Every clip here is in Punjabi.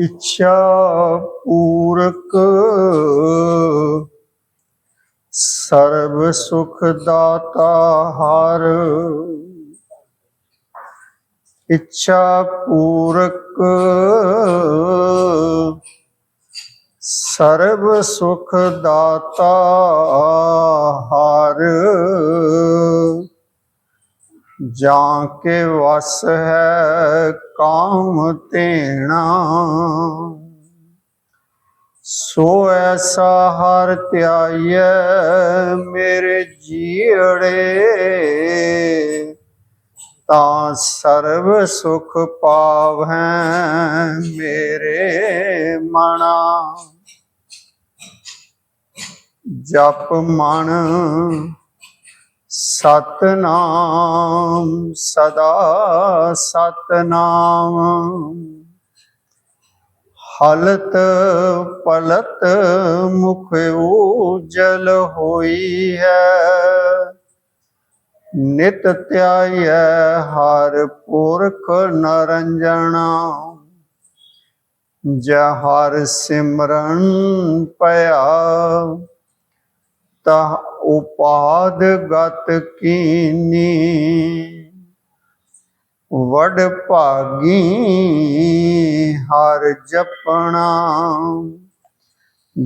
ਇੱਛਾ ਪੂਰਕ। ਸਰਬ ਸੁਖ ਦਾਤਾ ਹਰ। ਇੱਛਾ ਪੂਰਕ। ਸਰਬ ਸੁਖ ਦਾਤਾ ਹਰ। ਜਾਂ ਕੇ ਵਸ ਹੈ ਕਾਮ ਤੇਣਾ ਸੋ ਐਸਾ ਹਰ ਧਿਆਈਐ ਮੇਰੇ ਜੀੜੇ। ਤਾਂ ਸਰਬ ਸੁਖ ਪਾਵੈ ਮੇਰੇ ਮਨਾ ਜਪ ਮਨ ਸਤਨਾਮ, ਸਦਾ ਸਤਨਾਮ। ਹਲਤ ਪਲਤ ਮੁਖ ਉਜਲ ਹੋਈ ਹੈ। ਨਿਤ ਧਿਆਇਐ ਹਰ ਪੁਰਖ ਨਰੰਜਣਾ ਜਹਰ ਸਿਮਰਨ ਪਿਆ ਤਾ ਉਪਾਦ ਗਤ ਕੀਨੀ। ਵਡ ਭਾਗੀ ਹਰ ਜਪਣਾ।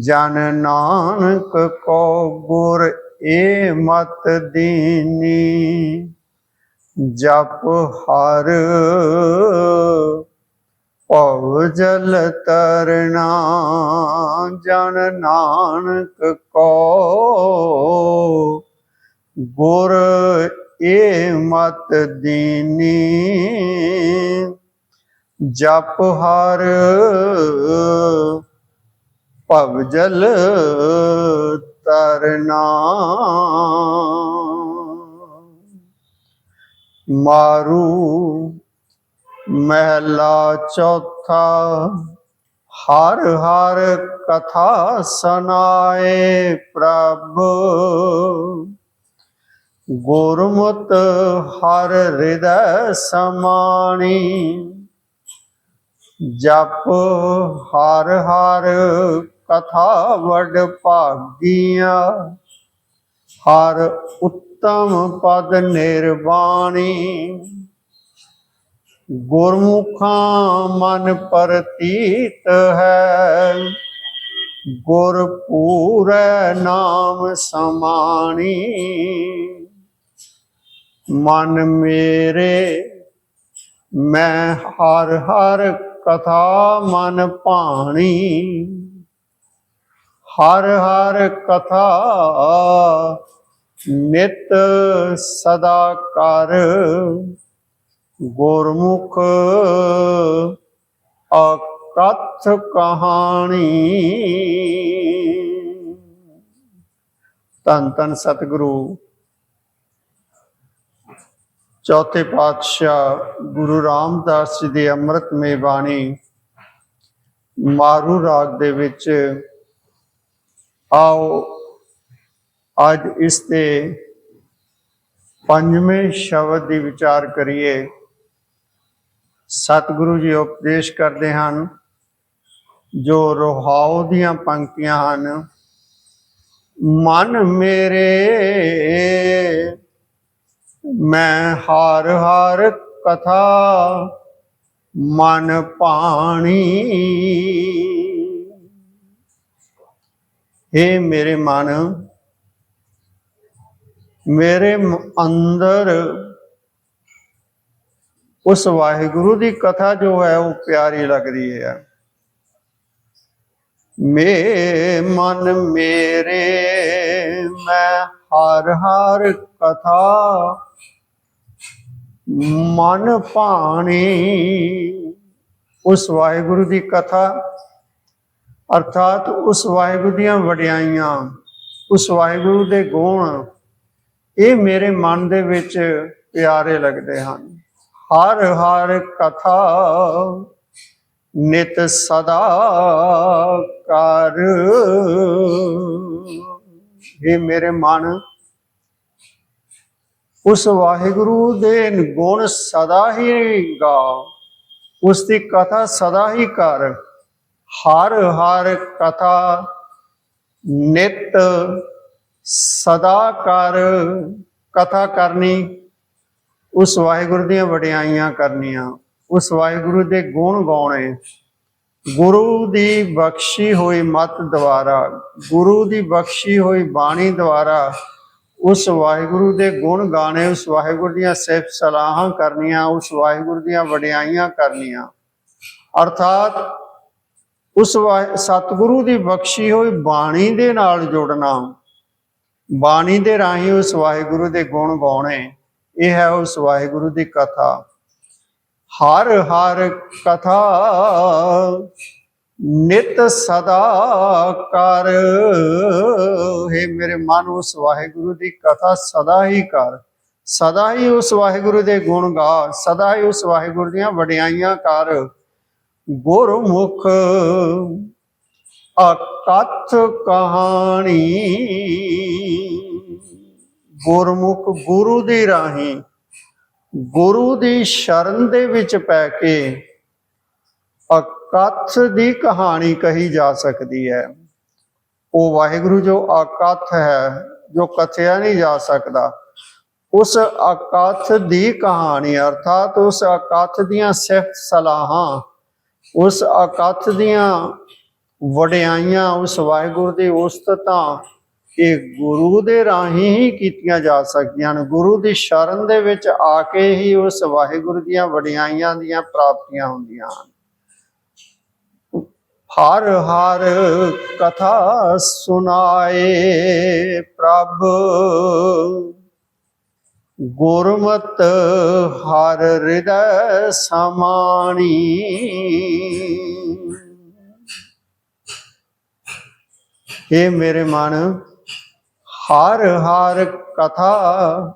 ਜਨ ਨਾਨਕ ਕੋ ਗੁਰ ਏ ਮਤ ਦੀਨੀ। ਜਪ ਹਰ ਭਉ ਜਲ ਤਰਨਾ ਜਨ ਨਾਨਕ ਕੋ। ਗੁਰ ਏ ਮਤ ਦੀਨੀ, ਜਪ ਹਰ ਭਵ ਜਲ ਤਰਨਾ ਮਾਰੂ ਮਹਿਲਾ ਚੌਥਾ, ਹਰ ਹਰ ਕਥਾ ਸੁਨਾਏ ਪ੍ਰਭ। ਗੁਰਮੁਤ ਹਰ ਹਿਰਦੈ ਸਮਾਣੀ, ਜਪ ਹਰ ਹਰ ਕਥਾ ਵਡ ਭਾਗੀਆਂ। ਹਰ ਉੱਤਮ ਪਦ ਨਿਰਵਾਣੀ ਗੁਰਮੁਖਾਂ ਮਨ ਪ੍ਰਤੀਤ ਹੈ। ਗੁਰ ਪੂਰੈ ਨਾਮ ਸਮਾਣੀ। ਮਨ ਮੇਰੇ, ਮੈਂ ਹਰ ਹਰ ਕਥਾ ਮਨ ਪਾਣੀ ਹਰ ਹਰ ਕਥਾ ਨਿਤ ਸਦਾ ਕਰ। ਗੁਰਮੁਖ ਅਕਥ ਕਹਾਣੀ। ਤਨ ਤਨ ਸਤਿਗੁਰੂ। ਚੌਥੇ ਪਾਤਸ਼ਾਹ ਗੁਰੂ ਰਾਮਦਾਸ ਜੀ ਦੀ ਅੰਮ੍ਰਿਤਮਈ ਬਾਣੀ ਮਾਰੂ ਰਾਗ ਦੇ ਵਿੱਚ, ਆਓ, ਅੱਜ ਇਸ ਤੇ ਪੰਜਵੇਂ ਸ਼ਬਦ ਦੀ ਵਿਚਾਰ ਕਰੀਏ। ਸਤਿਗੁਰੂ ਜੀ ਉਪਦੇਸ਼ ਕਰਦੇ ਹਨ, ਜੋ ਰੋਹਾਉ ਦੀਆਂ ਪੰਕਤੀਆਂ ਹਨ, ਮਨ ਮੇਰੇ, ਮੈਂ ਹਰ ਹਰ ਕਥਾ ਮਨ ਪਾਣੀ। ਏ ਮੇਰੇ ਮਨ, ਮੇਰੇ ਅੰਦਰ ਉਸ ਵਾਹਿਗੁਰੂ ਦੀ ਕਥਾ ਜੋ ਹੈ ਉਹ ਪਿਆਰੀ ਲੱਗਦੀ ਹੈ। ਮੇ ਮਨ ਮੇਰੇ, ਮੈਂ ਹਰ ਹਰ ਕਥਾ ਮਨ ਭਾਣੀ। ਉਸ ਵਾਹਿਗੁਰੂ ਦੀ ਕਥਾ, ਅਰਥਾਤ ਉਸ ਵਾਹਿਗੁਰੂ ਦੀਆਂ ਵਡਿਆਈਆਂ, ਉਸ ਵਾਹਿਗੁਰੂ ਦੇ ਗੁਣ, ਇਹ ਮੇਰੇ ਮਨ ਦੇ ਵਿੱਚ ਪਿਆਰੇ ਲੱਗਦੇ ਹਨ। ਹਰ ਹਰ ਕਥਾ ਨਿਤ ਸਦਾ ਕਰ। ਇਹ ਮੇਰੇ ਮਨ, ਉਸ ਵਾਹਿਗੁਰੂ ਦੇ ਗੁਣ ਸਦਾ ਹੀ ਗਾ। ਉਸ ਦੀ ਕਥਾ ਸਦਾ ਹੀ ਕਰ। ਹਰ ਹਰ ਕਥਾ ਨਿਤ ਸਦਾ ਕਰ। ਕਥਾ ਕਰਨੀ ਉਸ ਵਾਹਿਗੁਰੂ ਦੀਆਂ ਵਡਿਆਈਆਂ ਕਰਨੀਆਂ। ਉਸ ਵਾਹਿਗੁਰੂ ਦੇ ਗੁਣ ਗਾਉਣੇ। ਗੁਰੂ ਦੀ ਬਖਸ਼ੀ ਹੋਈ ਮਤ ਦੁਆਰਾ, ਗੁਰੂ ਦੀ ਬਖਸ਼ੀ ਹੋਈ ਬਾਣੀ ਦੁਆਰਾ ਉਸ ਵਾਹਿਗੁਰੂ ਦੇ ਗੁਣ ਗਾਣੇ ਉਸ ਵਾਹਿਗੁਰੂ ਦੀਆਂ ਸਿਫਤ ਸਲਾਹਾਂ ਕਰਨੀਆਂ, ਉਸ ਵਾਹਿਗੁਰੂ ਦੀਆਂ ਵਡਿਆਈਆਂ ਕਰਨੀਆਂ। ਅਰਥਾਤ ਉਸ ਵਾਹਿ- ਸਤਿਗੁਰੂ ਦੀ ਬਖਸ਼ੀ ਹੋਈ ਬਾਣੀ ਦੇ ਨਾਲ ਜੁੜਨਾ। ਬਾਣੀ ਦੇ ਰਾਹੀਂ ਉਸ ਵਾਹਿਗੁਰੂ ਦੇ ਗੁਣ ਗਾਉਣੇ। ਇਹ ਹੈ ਉਸ ਵਾਹਿਗੁਰੂ ਦੀ ਕਥਾ। ਹਰ ਹਰ ਕਥਾ ਨਿਤ ਸਦਾ ਕਰ। ਹੈ ਮੇਰੇ ਮਨ, ਉਸ ਵਾਹਿਗੁਰੂ ਦੀ ਕਥਾ ਸਦਾ ਹੀ ਕਰ। ਸਦਾ ਹੀ ਉਸ ਵਾਹਿਗੁਰੂ ਦੇ ਗੁਣ ਗਾ। ਸਦਾ ਹੀ ਉਸ ਵਾਹਿਗੁਰੂ ਦੀਆਂ ਵਡਿਆਈਆਂ ਕਰ। ਗੁਰਮੁਖ ਅਕਥ ਕਹਾਣੀ ਗੁਰਮੁਖ ਗੁਰੂ ਦੀ ਰਾਹੀਂ ਗੁਰੂ ਦੀ ਸ਼ਰਨ ਦੇ ਵਿੱਚ ਪੈ ਕੇ ਅਕਥ ਦੀ ਕਹਾਣੀ ਕਹੀ ਜਾ ਸਕਦੀ ਹੈ। ਉਹ ਵਾਹਿਗੁਰੂ ਜੋ ਅਕਥ ਹੈ, ਜੋ ਕਥਿਆ ਨਹੀਂ ਜਾ ਸਕਦਾ, ਉਸ ਅਕਥ ਦੀ ਕਹਾਣੀ ਅਰਥਾਤ ਉਸ ਅਕਥ ਦੀਆਂ ਸਿਫਤ ਸਲਾਹਾਂ, ਉਸ ਅਕਥ ਦੀਆਂ ਵਡਿਆਈਆਂ, ਉਸ ਵਾਹਿਗੁਰੂ ਦੀ ਉਸਤਤਾਂ ਇਹ ਗੁਰੂ ਦੇ ਰਾਹੀਂ ਹੀ ਕੀਤੀਆਂ ਜਾ ਸਕਦੀਆਂ ਹਨ। ਗੁਰੂ ਦੀ ਸ਼ਰਨ ਦੇ ਵਿੱਚ ਆ ਕੇ ਹੀ ਉਸ ਵਾਹਿਗੁਰੂ ਦੀਆਂ ਵਡਿਆਈਆਂ ਦੀਆਂ ਪ੍ਰਾਪਤੀਆਂ ਹੁੰਦੀਆਂ ਹਨ। ਹਰ ਹਰ ਕਥਾ ਸੁਨਾਏ ਪ੍ਰਭ। ਗੁਰਮਤ ਹਰ ਹਿਰਦੈ ਸਮਾਣੀ। ਇਹ ਮੇਰੇ ਮਨ ਹਰ ਹਰ ਕਥਾ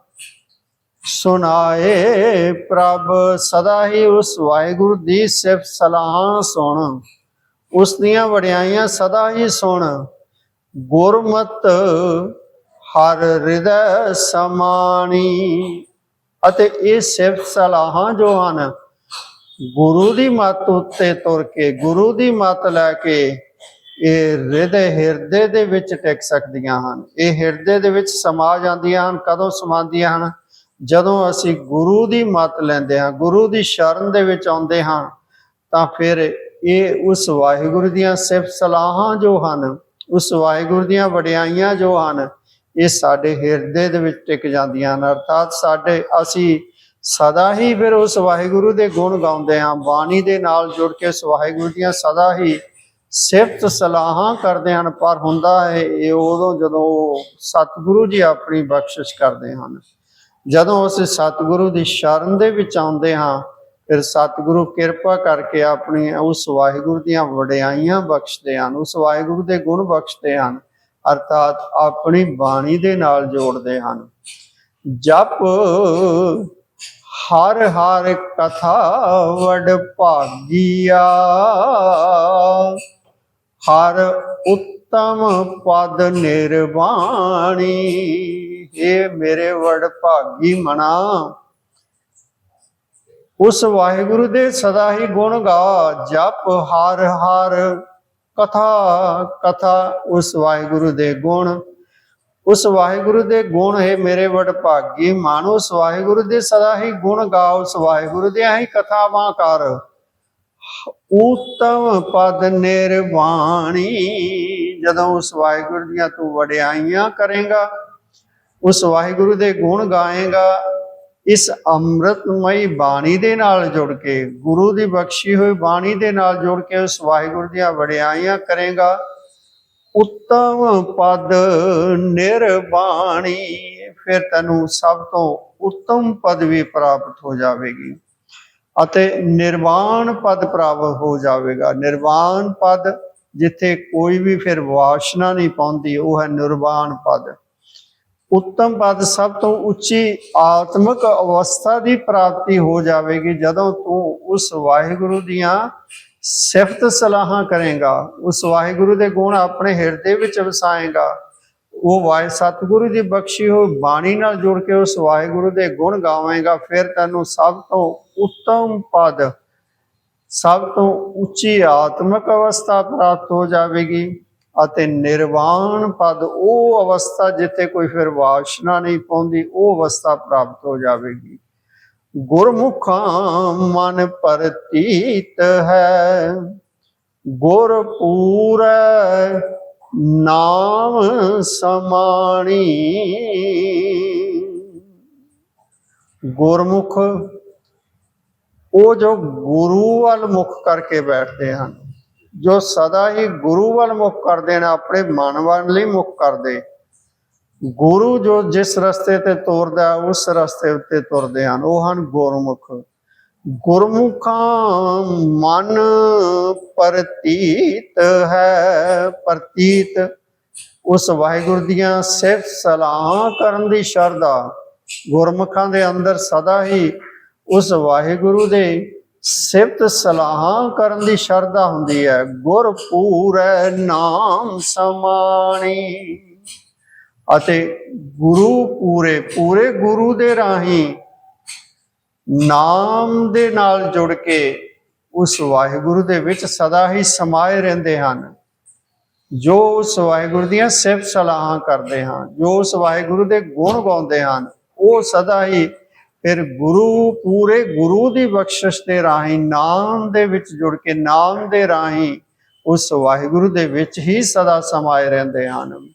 ਸੁਨਾਏ ਪ੍ਰਭ, ਸਦਾ ਹੀ ਉਸ ਵਾਹਿਗੁਰੂ ਦੀ ਸਿਫਤ ਸਲਾਹ ਸੁਣ। ਉਸ ਦੀਆਂ ਵਡਿਆਈਆਂ ਸਦਾ ਹੀ ਸੁਣ। ਗੁਰਮਤ ਹਰ ਹਿਰਦੈ ਸਮਾਣੀ। ਅਤੇ ਇਹ ਸਿਫਤ ਸਲਾਹਾਂ ਜੋ ਹਨ, ਗੁਰੂ ਦੀ ਮੱਤ ਉੱਤੇ ਤੁਰ ਕੇ, ਗੁਰੂ ਦੀ ਮੱਤ ਲੈ ਕੇ ਇਹ ਹਿਰਦੇ ਹਿਰਦੇ ਦੇ ਵਿੱਚ ਟਿਕ ਸਕਦੀਆਂ ਹਨ। ਇਹ ਹਿਰਦੇ ਦੇ ਵਿੱਚ ਸਮਾ ਜਾਂਦੀਆਂ ਹਨ। ਕਦੋਂ ਸਮਾਉਂਦੀਆਂ ਹਨ? ਜਦੋਂ ਅਸੀਂ ਗੁਰੂ ਦੀ ਮੱਤ ਲੈਂਦੇ ਹਾਂ, ਗੁਰੂ ਦੀ ਸ਼ਰਨ ਦੇ ਵਿੱਚ ਆਉਂਦੇ ਹਾਂ, ਤਾਂ ਫਿਰ ਇਹ ਉਸ ਵਾਹਿਗੁਰੂ ਦੀਆਂ ਸਿਫਤ ਸਲਾਹਾਂ ਜੋ ਹਨ, ਉਸ ਵਾਹਿਗੁਰੂ ਦੀਆਂ ਵਡਿਆਈਆਂ ਜੋ ਹਨ, ਇਹ ਸਾਡੇ ਹਿਰਦੇ ਦੇ ਵਿੱਚ ਟਿਕ ਜਾਂਦੀਆਂ ਹਨ। ਅਰਥਾਤ ਸਾਡੇ, ਅਸੀਂ ਸਦਾ ਹੀ ਫਿਰ ਉਸ ਵਾਹਿਗੁਰੂ ਦੇ ਗੁਣ ਗਾਉਂਦੇ ਹਾਂ। ਬਾਣੀ ਦੇ ਨਾਲ ਜੁੜ ਕੇ ਉਸ ਵਾਹਿਗੁਰੂ ਦੀਆਂ ਸਦਾ ਹੀ ਸਿਫਤ ਸਲਾਹਾਂ ਕਰਦੇ ਹਨ, ਪਰ ਹੁੰਦਾ ਹੈ ਇਹ ਉਦੋਂ ਜਦੋਂ ਸਤਿਗੁਰੂ ਜੀ ਆਪਣੀ ਬਖਸ਼ਿਸ਼ ਕਰਦੇ ਹਨ। ਜਦੋਂ ਅਸੀਂ ਸਤਿਗੁਰੂ ਦੀ ਸ਼ਰਨ ਦੇ ਵਿੱਚ ਆਉਂਦੇ ਹਾਂ, ਫਿਰ ਸਤਿਗੁਰੂ ਕਿਰਪਾ ਕਰਕੇ ਆਪਣੀ ਉਸ ਵਾਹਿਗੁਰੂ ਦੀਆਂ ਵਡਿਆਈਆਂ ਬਖਸ਼ਦੇ ਹਨ, ਉਸ ਵਾਹਿਗੁਰੂ ਦੇ ਗੁਣ ਬਖਸ਼ਦੇ ਹਨ, ਅਰਥਾਤ ਆਪਣੀ ਬਾਣੀ ਦੇ ਨਾਲ ਜੋੜਦੇ ਹਨ। ਜਪ ਹਰ ਹਰ ਕਥਾ ਵਡ ਭਾਗੀਆ। ਹਰ ਉੱਤਮ ਪਦ ਨਿਰਵਾਣੀ। ਇਹ ਮੇਰੇ ਵਡ ਭਾਗੀ ਮਨਾ। ਉਸ ਵਾਹਿਗੁਰੂ ਦੇ ਸਦਾ ਹੀ ਗੁਣ ਗਾ, ਜਪ ਹਰ ਹਰ ਕਥਾ ਕਥਾ ਉਸ ਵਾਹਿਗੁਰੂ ਦੇ ਗੁਣ। ਉਸ ਵਾਹਿਗੁਰੂ ਦੇ ਗੁਣ ਹੈ ਮੇਰੇ ਵਡ ਭਾਗੀ ਮਾਨੋ, ਉਸ ਵਾਹਿਗੁਰੂ ਦੇ ਸਦਾ ਹੀ ਗੁਣ ਗਾ, ਉਸ ਵਾਹਿਗੁਰੂ ਦੇ ਹੀ ਕਥਾਵਾਂ ਕਰ। ਉਤਮ ਪਦ ਨਿਰਵਾਣੀ। ਜਦੋਂ ਉਸ ਵਾਹਿਗੁਰੂ ਦੀਆਂ ਤੂੰ ਵਡਿਆਈਆਂ ਕਰੇਗਾ, ਉਸ ਵਾਹਿਗੁਰੂ ਦੇ ਗੁਣ ਗਾਏਗਾ, ਇਸ ਅੰਮ੍ਰਿਤਮਈ ਬਾਣੀ ਦੇ ਨਾਲ ਜੁੜ ਕੇ, ਗੁਰੂ ਦੀ ਬਖਸ਼ੀ ਹੋਈ ਬਾਣੀ ਦੇ ਨਾਲ ਜੁੜ ਕੇ ਉਸ ਵਾਹਿਗੁਰੂ ਦੀਆਂ ਵਡਿਆਈਆਂ ਕਰੇਗਾ। ਉੱਤਮ ਪਦ ਨਿਰਵਾਣੀ, ਫਿਰ ਤੈਨੂੰ ਸਭ ਤੋਂ ਉੱਤਮ ਪਦਵੀ ਪ੍ਰਾਪਤ ਹੋ ਜਾਵੇਗੀ। ਅਤੇ ਨਿਰਵਾਣ ਪਦ ਪ੍ਰਾਪਤ ਹੋ ਜਾਵੇਗਾ। ਨਿਰਵਾਣ ਪਦ ਜਿੱਥੇ ਕੋਈ ਵੀ ਫਿਰ ਵਾਸ਼ਨਾ ਨਹੀਂ ਪਾਉਂਦੀ, ਉਹ ਹੈ ਨਿਰਵਾਣ ਪਦ। ਉੱਤਮ ਪਦ ਸਭ ਤੋਂ ਉੱਚੀ ਆਤਮਿਕ ਅਵਸਥਾ ਦੀ ਪ੍ਰਾਪਤੀ ਹੋ ਜਾਵੇਗੀ ਜਦੋਂ ਤੂੰ ਉਸ ਵਾਹਿਗੁਰੂ ਦੀਆਂ ਸਿਫਤ ਸਲਾਹਾਂ ਕਰੇਗਾ। ਉਸ ਵਾਹਿਗੁਰੂ ਦੇ ਗੁਣ ਆਪਣੇ ਹਿਰਦੇ ਵਿੱਚ ਵਸਾਏਗਾ। ਉਹ ਵਾਹਿ ਸਤਿਗੁਰੂ ਦੀ ਬਖਸ਼ੀ ਹੋਈ ਬਾਣੀ ਨਾਲ ਜੁੜ ਕੇ ਉਸ ਵਾਹਿਗੁਰੂ ਦੇ ਗੁਣ ਗਾਵੇਂਗਾ। ਫਿਰ ਤੈਨੂੰ ਸਭ ਤੋਂ ਉਤਮ ਪਦ ਸਭ ਤੋਂ ਉੱਚੀ ਆਤਮਿਕ ਅਵਸਥਾ ਪ੍ਰਾਪਤ ਹੋ ਜਾਵੇਗੀ ਅਤੇ ਨਿਰਵਾਣ ਪਦ ਉਹ ਅਵਸਥਾ ਜਿੱਥੇ ਕੋਈ ਫਿਰ ਵਾਸ਼ਨਾ ਨਹੀਂ ਪਾਉਂਦੀ, ਉਹ ਅਵਸਥਾ ਪ੍ਰਾਪਤ ਹੋ ਜਾਵੇਗੀ। ਗੁਰਮੁਖਾਂ ਮਨ ਪ੍ਰਤੀਤ ਹੈ, ਗੁਰ ਪੂਰੈ ਨਾਮ ਸਮਾਣੀ। ਗੁਰਮੁਖ ਉਹ ਜੋ ਗੁਰੂ ਵੱਲ ਮੁਖ ਕਰਕੇ ਬੈਠਦੇ ਹਨ, ਜੋ ਸਦਾ ਹੀ ਗੁਰੂ ਵੱਲ ਮੁਖ ਕਰਦੇ ਨੇ ਆਪਣੇ ਮਨ ਵੱਲ ਨਹੀਂ ਮੁਖ ਕਰਦੇ। ਗੁਰੂ ਜੋ ਜਿਸ ਰਸਤੇ ਤੇ ਤੋਰਦਾ, ਉਸ ਰਸਤੇ ਉੱਤੇ ਤੁਰਦੇ ਹਨ, ਉਹ ਹਨ ਗੁਰਮੁਖ। ਗੁਰਮੁਖਾਂ ਮਨ ਪ੍ਰਤੀਤ ਹੈ, ਪ੍ਰਤੀਤ। ਉਸ ਵਾਹਿਗੁਰੂ ਦੀਆਂ ਸਿਫਤ ਸਲਾਹ ਕਰਨ ਦੀ ਸ਼ਰਧਾ ਗੁਰਮੁਖਾਂ ਦੇ ਅੰਦਰ ਸਦਾ ਹੀ ਉਸ ਵਾਹਿਗੁਰੂ ਦੇ ਸਿਫਤ ਸਲਾਹਾਂ ਕਰਨ ਦੀ ਸ਼ਰਧਾ ਹੁੰਦੀ ਹੈ। ਗੁਰ ਪੂਰੈ ਨਾਮ ਸਮਾਣੀ। ਅਤੇ ਗੁਰੂ ਪੂਰੇ ਪੂਰੇ ਗੁਰੂ ਦੇ ਰਾਹੀਂ ਨਾਮ ਦੇ ਨਾਲ ਜੁੜ ਕੇ ਉਸ ਵਾਹਿਗੁਰੂ ਦੇ ਵਿੱਚ ਸਦਾ ਹੀ ਸਮਾਏ ਰਹਿੰਦੇ ਹਨ। ਜੋ ਉਸ ਵਾਹਿਗੁਰੂ ਦੀਆਂ ਸਿਫਤ ਸਲਾਹਾਂ ਕਰਦੇ ਹਨ, ਜੋ ਉਸ ਵਾਹਿਗੁਰੂ ਦੇ ਗੁਣ ਗਾਉਂਦੇ ਹਨ, ਉਹ ਸਦਾ ਹੀ ਫਿਰ ਗੁਰੂ, ਪੂਰੇ ਗੁਰੂ ਦੀ ਬਖਸ਼ਿਸ਼ ਦੇ ਰਾਹੀਂ, ਨਾਮ ਦੇ ਵਿੱਚ ਜੁੜ ਕੇ, ਨਾਮ ਦੇ ਰਾਹੀਂ ਉਸ ਵਾਹਿਗੁਰੂ ਦੇ ਵਿੱਚ ਹੀ ਸਦਾ ਸਮਾਏ ਰਹਿੰਦੇ ਹਨ।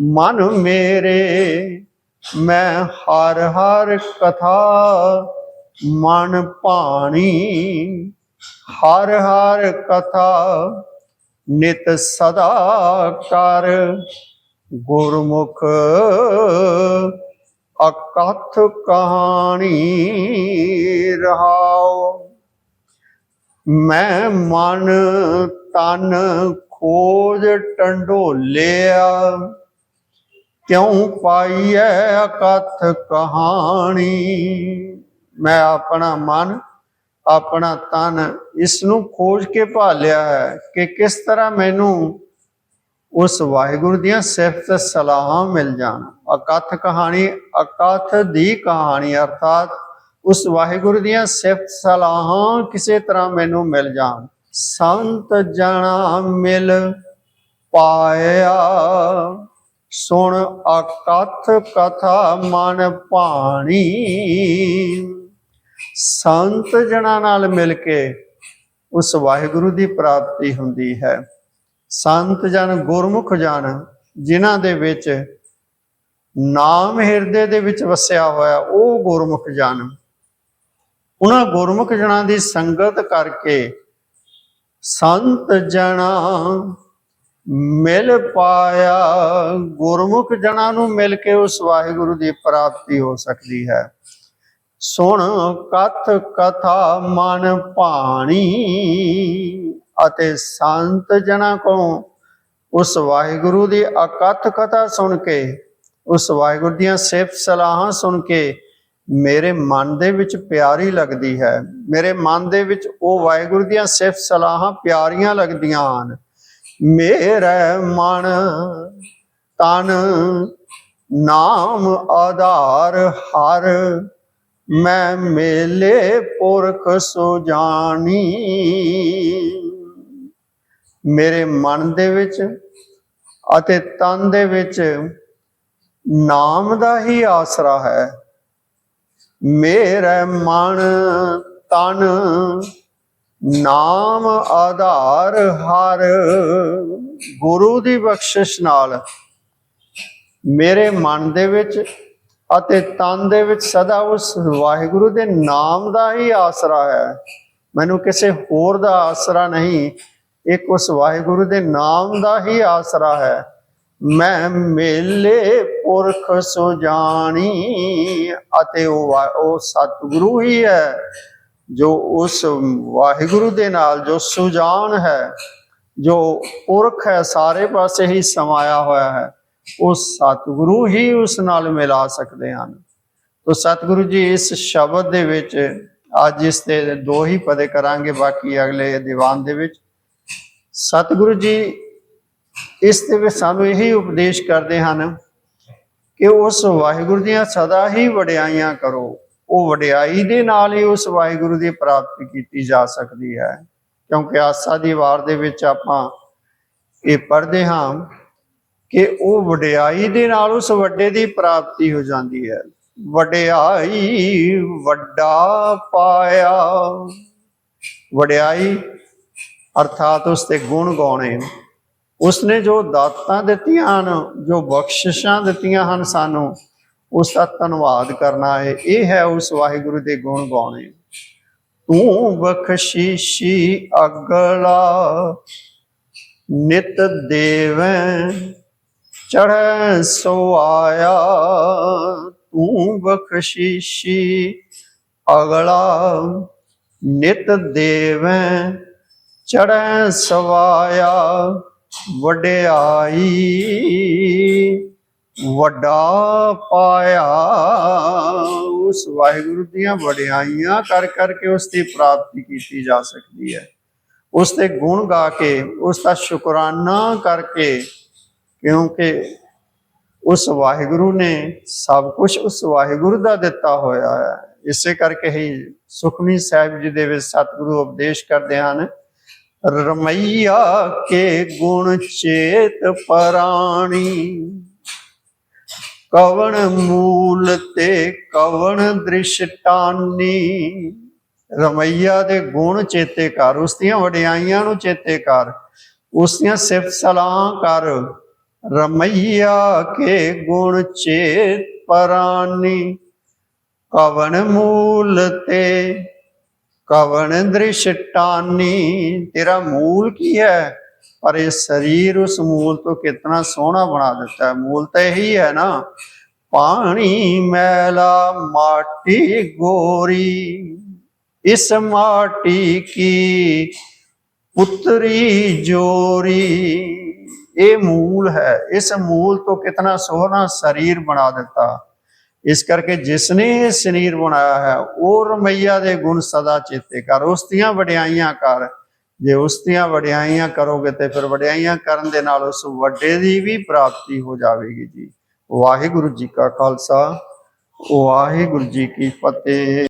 ਮਨ ਮੇਰੇ, ਮੈਂ ਹਰ ਹਰ ਕਥਾ ਮਨ ਭਾਣੀ, ਹਰ ਹਰ ਕਥਾ ਨਿਤ ਸਦਾ ਕਰ ਗੁਰਮੁਖ ਅਕਥ ਕਹਾਣੀ ਰਹਾਓ। ਮੈਂ ਮਨ ਤਨ ਖੋਜ ਟੰਡੋਲਿਆ। ਕਿਉ ਪਾਈਐ ਅਕਥ ਕਹਾਣੀ? ਮੈਂ ਆਪਣਾ ਮਨ, ਆਪਣਾ ਤਨ ਇਸ ਨੂੰ ਖੋਜ ਕੇ ਭਾਲਿਆ ਹੈ ਕਿ ਕਿਸ ਤਰ੍ਹਾਂ ਮੈਨੂੰ ਉਸ ਵਾਹਿਗੁਰੂ ਦੀਆਂ ਸਿਫਤ ਸਲਾਹਾਂ ਮਿਲ ਜਾਣ। ਅਕਥ ਕਹਾਣੀ, ਅਕਥ ਦੀ ਕਹਾਣੀ ਅਰਥਾਤ ਉਸ ਵਾਹਿਗੁਰੂ ਦੀਆਂ ਸਿਫਤ ਸਲਾਹਾਂ ਕਿਸੇ ਤਰ੍ਹਾਂ ਮੈਨੂੰ ਮਿਲ ਜਾਣ। ਸੰਤ ਜਣਾ ਮਿਲ ਪਾਇਆ। ਸੁਣ ਅਕਥ ਕਥਾ ਮਨ ਪਾਣੀ ਸੰਤ ਜਣਾ ਨਾਲ ਮਿਲ ਕੇ ਉਸ ਵਾਹਿਗੁਰੂ ਦੀ ਪ੍ਰਾਪਤੀ ਹੁੰਦੀ ਹੈ। ਸੰਤ ਜਨ ਗੁਰਮੁਖ ਜਨ, ਜਿਨ੍ਹਾਂ ਦੇ ਵਿੱਚ ਨਾਮ ਹਿਰਦੇ ਦੇ ਵਿੱਚ ਵਸਿਆ ਹੋਇਆ ਉਹ ਗੁਰਮੁਖ ਜਨ। ਉਹਨਾਂ ਗੁਰਮੁਖ ਜਨਾਂ ਦੀ ਸੰਗਤ ਕਰਕੇ ਸੰਤ ਜਣਾ ਮਿਲ ਪਾਇਆ। ਗੁਰਮੁਖ ਜਨਾਂ ਨੂੰ ਮਿਲ ਕੇ ਉਸ ਵਾਹਿਗੁਰੂ ਦੀ ਪ੍ਰਾਪਤੀ ਹੋ ਸਕਦੀ ਹੈ। ਸੁਣ ਕਥ ਕਥਾ ਮਨ ਭਾਣੀ। ਅਤੇ ਸੰਤ ਜਨਾਂ ਕੋ ਉਸ ਵਾਹਿਗੁਰੂ ਦੀ ਅਕਥ ਕਥਾ ਸੁਣ ਕੇ, ਉਸ ਵਾਹਿਗੁਰੂ ਦੀਆਂ ਸਿਫਤ ਸਲਾਹਾਂ ਸੁਣ ਕੇ ਮੇਰੇ ਮਨ ਦੇ ਵਿੱਚ ਪਿਆਰੀ ਲੱਗਦੀ ਹੈ। ਮੇਰੇ ਮਨ ਦੇ ਵਿੱਚ ਉਹ ਵਾਹਿਗੁਰੂ ਦੀਆਂ ਸਿਫਤ ਸਲਾਹਾਂ ਪਿਆਰੀਆਂ ਲੱਗਦੀਆਂ ਹਨ। ਮੇਰਾ ਮਨ ਤਨ ਨਾਮ ਆਧਾਰ ਹਰ, ਮੈਂ ਮੇਲੇ ਪੁਰਖ ਸੋ ਜਾਣੀ। ਮੇਰੇ ਮਨ ਦੇ ਵਿੱਚ ਅਤੇ ਤਨ ਦੇ ਵਿੱਚ ਨਾਮ ਦਾ ਹੀ ਆਸਰਾ ਹੈ। ਮੇਰੇ ਮਨ, ਤਨ, ਨਾਮ ਆਧਾਰ ਹਰ ਗੁਰੂ ਦੀ ਬਖਸ਼ਿਸ਼ ਨਾਲ ਮੇਰੇ ਮਨ ਦੇ ਵਿੱਚ ਅਤੇ ਤਨ ਦੇ ਵਿੱਚ ਸਦਾ ਉਸ ਵਾਹਿਗੁਰੂ ਦੇ ਨਾਮ ਦਾ ਹੀ ਆਸਰਾ ਹੈ। ਮੈਨੂੰ ਕਿਸੇ ਹੋਰ ਦਾ ਆਸਰਾ ਨਹੀਂ ਇੱਕ ਉਸ ਵਾਹਿਗੁਰੂ ਦੇ ਨਾਮ ਦਾ ਹੀ ਆਸਰਾ ਹੈ। ਮੈਂ ਮੇਲੇ ਪੁਰਖ ਸੋ ਜਾਣੀ ਅਤੇ ਉਹ ਸਤਿਗੁਰੂ ਹੀ ਹੈ, ਜੋ ਉਸ ਵਾਹਿਗੁਰੂ ਦੇ ਨਾਲ ਜੋ ਸੁਜਾਨ ਹੈ, ਜੋ ਪੁਰਖ ਹੈ, ਸਾਰੇ ਪਾਸੇ ਹੀ ਸਮਾਇਆ ਹੋਇਆ ਹੈ, ਉਹ ਸਤਿਗੁਰੂ ਹੀ ਉਸ ਨਾਲ ਮਿਲਾ ਸਕਦੇ ਹਨ। ਤੋ ਸਤਿਗੁਰੂ ਜੀ, ਇਸ ਸ਼ਬਦ ਦੇ ਵਿੱਚ ਅੱਜ ਇਸ ਦੇ ਦੋ ਹੀ ਪਦੇ ਕਰਾਂਗੇ, ਬਾਕੀ ਅਗਲੇ ਦੀਵਾਨ ਦੇ ਵਿੱਚ। ਸਤਿਗੁਰੂ ਜੀ ਇਸ ਦੇ ਵਿੱਚ ਸਾਨੂੰ ਇਹੀ ਉਪਦੇਸ਼ ਕਰਦੇ ਹਨ ਕਿ ਉਸ ਵਾਹਿਗੁਰੂ ਦੀਆਂ ਸਦਾ ਹੀ ਵਡਿਆਈਆਂ ਕਰੋ। ਉਹ ਵਡਿਆਈ ਦੇ ਨਾਲ ਹੀ ਉਸ ਵਾਹਿਗੁਰੂ ਦੀ ਪ੍ਰਾਪਤੀ ਕੀਤੀ ਜਾ ਸਕਦੀ ਹੈ। ਕਿਉਂਕਿ ਆਸਾ ਦੀ ਵਾਰ ਦੇ ਵਿੱਚ ਆਪਾਂ ਇਹ ਪੜ੍ਹਦੇ ਹਾਂ ਕਿ ਉਹ ਵਡਿਆਈ ਦੇ ਨਾਲ ਉਸ ਵੱਡੇ ਦੀ ਪ੍ਰਾਪਤੀ ਹੋ ਜਾਂਦੀ ਹੈ। ਵਡਿਆਈ ਵੱਡਾ ਪਾਇਆ। ਵਡਿਆਈ ਅਰਥਾਤ ਉਸ ਤੇ ਗੁਣ ਗਾਉਣੇ ਉਸਨੇ ਜੋ ਦਾਤਾਂ ਦਿੱਤੀਆਂ ਹਨ, ਜੋ ਬਖਸ਼ਿਸ਼ਾਂ ਦਿੱਤੀਆਂ ਹਨ ਸਾਨੂੰ, ਉਸ ਦਾ ਧੰਨਵਾਦ ਕਰਨਾ ਹੈ। ਇਹ ਹੈ ਉਸ ਵਾਹਿਗੁਰੂ ਦੇ ਗੁਣ ਗਾਉਣੇ। ਤੂੰ ਬਖਸ਼ੀਸ਼ੀ ਅਗਲਾ, ਨਿਤ ਦੇਵੈ, ਚੜ੍ਹੈ ਸੋ ਆਇਆ ਤੂੰ ਬਖਸ਼ੀਸ਼ੀ ਅਗਲਾ, ਨਿਤ ਦੇਵੈ ਚੜੈ ਸਵਾਇਆ, ਵਡਿਆਈ। ਵੱਡਾ ਪਾਇਆ ਉਸ ਵਾਹਿਗੁਰੂ ਦੀਆਂ ਵਡਿਆਈਆਂ ਕਰ ਕਰਕੇ ਉਸ ਦੀ ਪ੍ਰਾਪਤੀ ਕੀਤੀ ਜਾ ਸਕਦੀ ਹੈ। ਉਸ ਦੇ ਗੁਣ ਗਾ ਕੇ, ਉਸ ਦਾ ਸ਼ੁਕਰਾਨਾ ਕਰਕੇ ਕਿਉਂਕਿ ਉਸ ਵਾਹਿਗੁਰੂ ਨੇ ਸਭ ਕੁਝ ਉਸ ਵਾਹਿਗੁਰੂ ਦਾ ਦਿੱਤਾ ਹੋਇਆ ਹੈ। ਇਸੇ ਕਰਕੇ ਹੀ ਸੁਖਮਨੀ ਸਾਹਿਬ ਜੀ ਦੇ ਵਿੱਚ ਸਤਿਗੁਰੂ ਉਪਦੇਸ਼ ਕਰਦੇ ਹਨ ਰਮਈਆ ਕੇ ਗੁਣ ਚੇਤ ਪਰਾਣੀ। ਕਵਣ ਮੂਲ ਤੇ ਕਵਣ ਦ੍ਰਿਸ਼ਟਾਨੀ। ਰਮਈਆ ਦੇ ਗੁਣ ਚੇਤੇ ਕਰ, ਉਸ ਦੀਆਂ ਵਡਿਆਈਆਂ ਨੂੰ ਚੇਤੇ ਕਰ, ਉਸ ਦੀਆਂ ਸਿਫਤ ਸਲਾਹ ਕਰ। ਰਮਈਆ ਕੇ ਗੁਣ ਚੇਤ ਪਰਾਨੀ ਕਵਣ ਮੂਲ ਤੇ ਕਵਣ ਦ੍ਰਿਸ਼ਟਾਨੀ ਤੇਰਾ ਮੂਲ ਕੀ ਹੈ? ਪਰ ਇਹ ਸਰੀਰ ਉਸ ਮੂਲ ਤੋਂ ਕਿਤਨਾ ਸੋਹਣਾ ਬਣਾ ਦਿੱਤਾ ਹੈ। ਮੂਲ ਤਾਂ ਇਹੀ ਹੈ ਨਾ, ਪਾਣੀ, ਮੈਲਾ, ਮਾਟੀ, ਗੋਰੀ। ਇਸ ਮਾਟੀ ਕੀ ਪੁੱਤਰੀ ਜੋਰੀ? ਇਹ ਮੂਲ ਹੈ। ਇਸ ਮੂਲ ਤੋਂ ਕਿਤਨਾ ਸੋਹਣਾ ਸਰੀਰ ਬਣਾ ਦਿੱਤਾ। ਇਸ ਕਰਕੇ ਜਿਸ ਨੇ ਇਹ ਸਰੀਰ ਬਣਾਇਆ ਹੈ, ਉਹ ਰਮਈਆ ਦੇ ਗੁਣ ਸਦਾ ਚੇਤੇ ਕਰ। ਉਸ ਦੀਆਂ ਵਡਿਆਈਆਂ ਕਰ। ਜੇ ਉਸ ਦੀਆਂ ਵਡਿਆਈਆਂ ਕਰੋਗੇ ਤੇ ਫਿਰ ਵਡਿਆਈਆਂ ਕਰਨ ਦੇ ਨਾਲ ਉਸ ਵੱਡੇ ਦੀ ਵੀ ਪ੍ਰਾਪਤੀ ਹੋ ਜਾਵੇਗੀ ਜੀ। ਵਾਹਿਗੁਰੂ ਜੀ ਕਾ ਖਾਲਸਾ, ਵਾਹਿਗੁਰੂ ਜੀ ਕੀ ਫਤਿਹ।